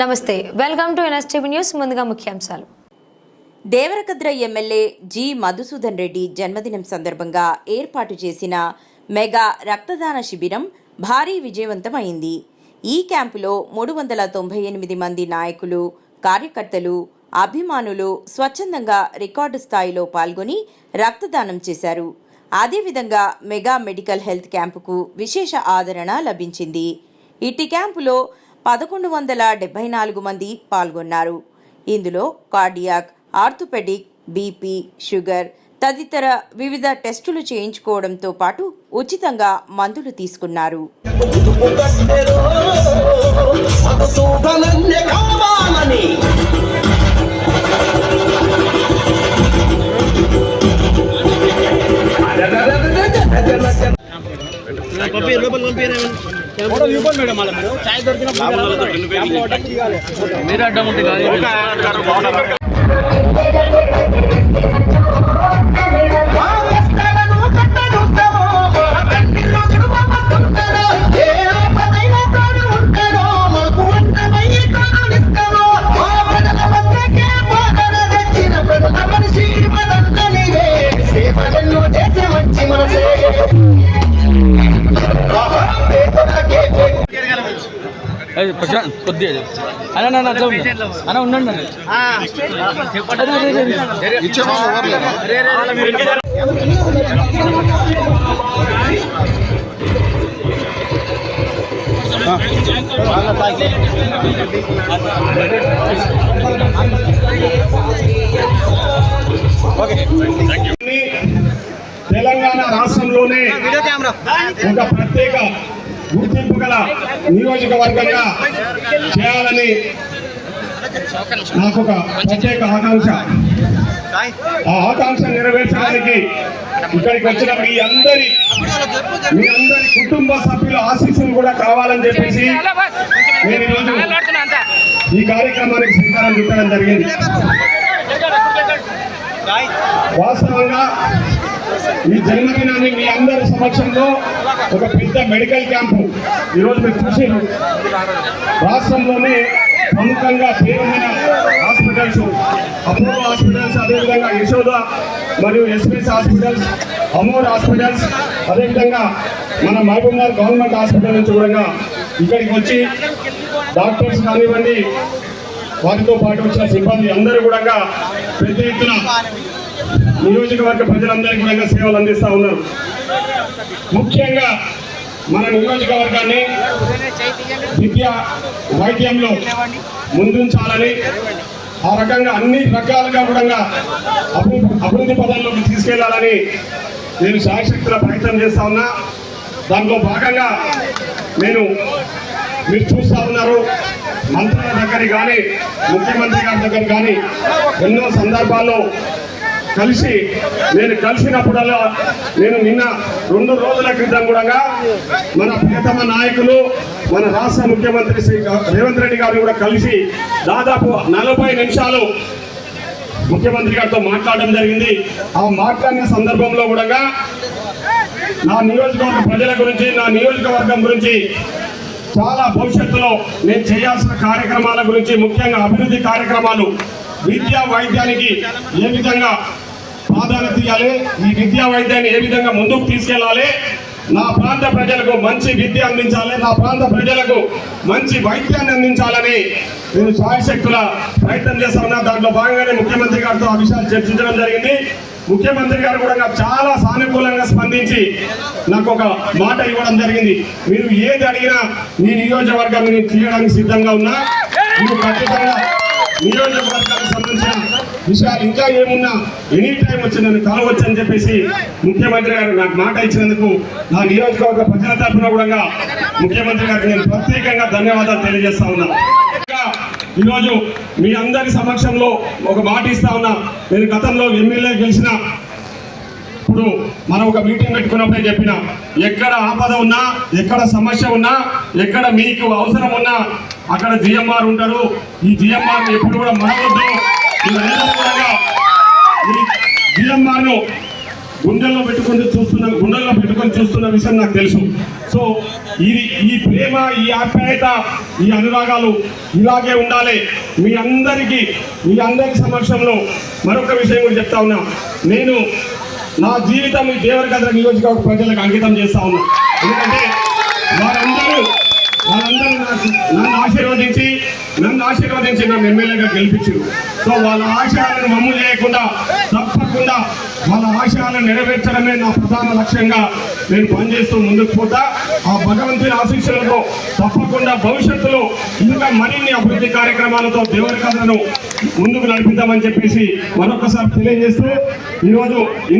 నమస్తే welcome to NSTV news ముందుగా ముఖ్యాంశాలు. దేవరకద్ర ఎమ్మెల్యే జి మధుసూదన్ రెడ్డి జన్మదినం సందర్భంగా ఏర్పాటు చేసిన మెగా రక్తదాన శిబిరం భారీ విజయవంతమైంది. ఈ క్యాంపులో మూడు వందల తొంభై ఎనిమిది మంది నాయకులు కార్యకర్తలు అభిమానులు స్వచ్ఛందంగా రికార్డు స్థాయిలో పాల్గొని రక్తదానం చేశారు. అదేవిధంగా మెగా మెడికల్ హెల్త్ క్యాంపుకు విశేష ఆదరణ లభించింది. ఇట్టి క్యాంపులో పదకొండు వందల డెబ్బై నాలుగు మంది పాల్గొన్నారు. ఇందులో కార్డియాక్ ఆర్థోపెడిక్ బీపీ షుగర్ తదితర వివిధ టెస్టులు చేయించుకోవడంతో పాటు ఉచితంగా మందులు తీసుకున్నారు. మధుసూదనన్య లోపల మీరు? చాయ్ దొరికిన మీరు అడ్డం ఉంటే కాదు కొద్దిగా. అన్న అన్న ఉండండి తెలంగాణ రాష్ట్రంలోనే ఒక ప్రత్యేక గుర్తింపు గల నియోజకవర్గంగా చేయాలని నాకు ఒక ప్రత్యేక ఆకాంక్ష. ఆ ఆకాంక్ష నెరవేర్చడానికి ఇక్కడికి వచ్చిన మీ అందరి మీ అందరి కుటుంబ సభ్యుల ఆశీస్సులు కూడా కావాలని చెప్పేసి నేను ఈరోజు ఈ కార్యక్రమానికి శ్రీకారం చుట్టడం జరిగింది. వాస్తవంగా ఈ జన్మదినాన్ని మీ అందరి సమక్షంలో ఒక పెద్ద మెడికల్ క్యాంపు ఈరోజు మీరు చూసి రాష్ట్రంలోనే ప్రముఖంగా పేరున్న హాస్పిటల్స్ అపోలో హాస్పిటల్స్ అదేవిధంగా యశోద మరియు ఎస్పీఎస్ హాస్పిటల్స్ అమోర్ హాస్పిటల్స్ అదేవిధంగా మన మహబూబ్నగర్ గవర్నమెంట్ హాస్పిటల్ నుంచి కూడా ఇక్కడికి వచ్చి డాక్టర్స్ కానివ్వండి వారితో పాటు వచ్చిన సిబ్బంది అందరూ కూడా పెద్ద ఎత్తున నియోజకవర్గ ప్రజలందరికీ కూడా సేవలు అందిస్తా ఉన్నారు. ముఖ్యంగా మన నియోజకవర్గాన్ని విద్య వైద్యంలో ముందుంచాలని ఆ రకంగా అన్ని రకాలుగా కూడా అభివృద్ధి అభివృద్ధి పదంలోకి తీసుకెళ్ళాలని నేను శాయశక్తుల ప్రయత్నం చేస్తా ఉన్నా. దాంట్లో భాగంగా నేను మీరు చూస్తా ఉన్నారు. మంత్రుల దగ్గర కానీ ముఖ్యమంత్రి గారి దగ్గర కానీ ఎన్నో సందర్భాల్లో కలిసి నేను కలిసినప్పుడల్లా నేను నిన్న రెండు రోజుల క్రితం కూడా మన ప్రియతమ నాయకులు మన రాష్ట్ర ముఖ్యమంత్రి శ్రీ రేవంత్ రెడ్డి గారిని కూడా కలిసి దాదాపు నలభై నిమిషాలు ముఖ్యమంత్రి గారితో మాట్లాడడం జరిగింది. ఆ మాట్లాడిన సందర్భంలో కూడా నా నియోజకవర్గ ప్రజల గురించి నా నియోజకవర్గం గురించి చాలా భవిష్యత్తులో నేను చేయాల్సిన కార్యక్రమాల గురించి ముఖ్యంగా అభివృద్ధి కార్యక్రమాలు విద్యా వైద్యానికి ఏ విధంగా ప్రాధాన్యత తీయాలి. ఈ విద్యా వైద్యాన్ని ఏ విధంగా ముందుకు తీసుకెళ్ళాలి? నా ప్రాంత ప్రజలకు మంచి విద్య అందించాలి. నా ప్రాంత ప్రజలకు మంచి వైద్యాన్ని అందించాలని నేను శాయశక్తుల ప్రయత్నం చేస్తా ఉన్నా దాంట్లో భాగంగానే ముఖ్యమంత్రి గారితో ఆ విషయాలు చర్చించడం జరిగింది. ముఖ్యమంత్రి గారు కూడా నాకు చాలా సానుకూలంగా స్పందించి నాకు ఒక మాట ఇవ్వడం జరిగింది. మీరు ఏది అడిగినా మీ నియోజకవర్గాన్ని నేను తీయడానికి సిద్ధంగా ఉన్నా. మీరు ఖచ్చితంగా నియోజకవర్గానికి సంబంధించిన విషయాలు ఇంకా ఏమున్నా ఎనీ టైం వచ్చి నన్ను కలవచ్చు అని చెప్పేసి ముఖ్యమంత్రి గారు నాకు మాట ఇచ్చినందుకు నా నియోజకవర్గ ప్రజల తరఫున కూడా ముఖ్యమంత్రి గారికి నేను ప్రత్యేకంగా ధన్యవాదాలు తెలియజేస్తా ఉన్నా. ఇంకా ఈరోజు మీ అందరి సమక్షంలో ఒక మాట ఇస్తా ఉన్నా. నేను గతంలో ఎమ్మెల్యే గెలిచిన ఇప్పుడు మనం ఒక మీటింగ్ పెట్టుకున్నప్పుడే చెప్పిన ఎక్కడ ఆపద ఉన్నా ఎక్కడ సమస్య ఉన్నా ఎక్కడ మీకు అవసరం ఉన్నా అక్కడ జిఎంఆర్ ఉంటారు. ఈ జిఎంఆర్ ఎప్పుడు కూడా మనవద్దు మీరందరూ కూడా గుండెల్లో పెట్టుకొని చూస్తున్న గుండెల్లో పెట్టుకొని చూస్తున్న విషయం నాకు తెలుసు. సో ఇది ఈ ప్రేమ ఈ ఆప్యాయత ఈ అనురాగాలు ఇలాగే ఉండాలి. మీ అందరికీ మీ అందరి సమక్షంలో మరొక విషయం కూడా చెప్తా ఉన్నా. నేను నా జీవితం ఈ దేవరకద్ర నియోజకవర్గ ప్రజలకు అంకితం చేస్తా ఉన్నా. ఎందుకంటే వారందరూ వారందరూ నన్ను ఆశీర్వదించి నన్ను ఆశీర్వదించి నన్ను ఎమ్మెల్యేగా గెలిపించారు సో వాళ్ళ ఆశయాలను మమ్ము చేయకుండా తప్పకుండా వాళ్ళ ఆశయాలను నెరవేర్చడమే నా ప్రధాన లక్ష్యంగా నేను పనిచేస్తూ ముందుకు పోతా. ఆ భగవంతుని ఆశీస్సులతో తప్పకుండా భవిష్యత్తులో ఇంకా మరిన్ని అభివృద్ధి కార్యక్రమాలతో దేవుడి కథను ముందుకు నడిపిద్దామని చెప్పేసి మరొకసారి తెలియజేస్తూ ఈరోజు